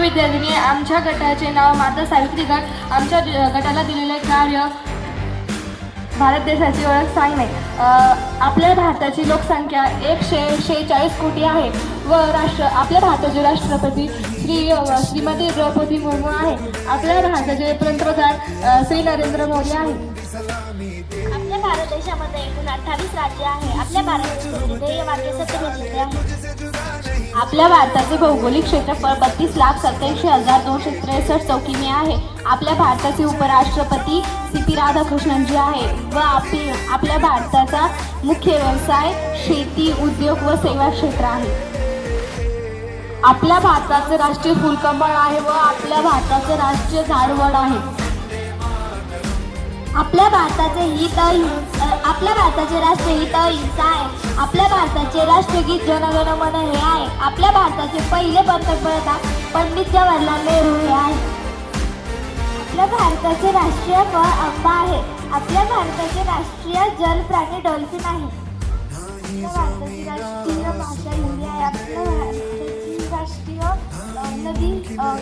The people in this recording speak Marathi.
विद्यार्थ्यांनी आमच्या गटाचे नाव माता सावित्री गट आमच्या गटाला दिलेले कार्य भारत देशाची ओळख सांगणे अ, आपल्या भारताची लोकसंख्या एकशे शेहेचाळीस कोटी आहे व राष्ट्र आपल्या भारताचे राष्ट्रपती श्री श्रीमती द्रौपदी मुर्मू आहे. आपल्या भारताचे पंतप्रधान श्री नरेंद्र मोदी आहे. आपल्या भारत देशामध्ये एकूण अठ्ठावीस राज्य आहे. आपल्या भारत आपल्या भारताचे भौगोलिक क्षेत्रफळ बत्तीस लाख सत्याऐंशी हजार दोनशे त्रेसष्ट चौकीने आहे. आपल्या भारताचे उपराष्ट्रपती सी पी राधाकृष्णनजी आहे व आपली आपल्या भारताचा मुख्य व्यवसाय शेती उद्योग व सेवा क्षेत्र आहे. आपल्या भारताचे राष्ट्रीय फुलकमळ आहे व आपल्या भारताचे राष्ट्रीय झाडवड आहे. आपल्या भारताचे हित आपल्या भारताचे राष्ट्रीय हित आहे. आपल्या आमचे राष्ट्रगीत जनगण मन हे आहे. आपल्या भारताचे पहिले पंतप्रधान पंडित जवाहरलाल नेहरू हे आहे. आपल्या भारताचे राष्ट्रीय फळ आंबा आहे. आपल्या भारताचे राष्ट्रीय जल प्राणी डॉल्फिन आहे. आपल्या भारताची राष्ट्रीय भाषा हिंदी आहे. आपल्या भारताची राष्ट्रीय नदी आहे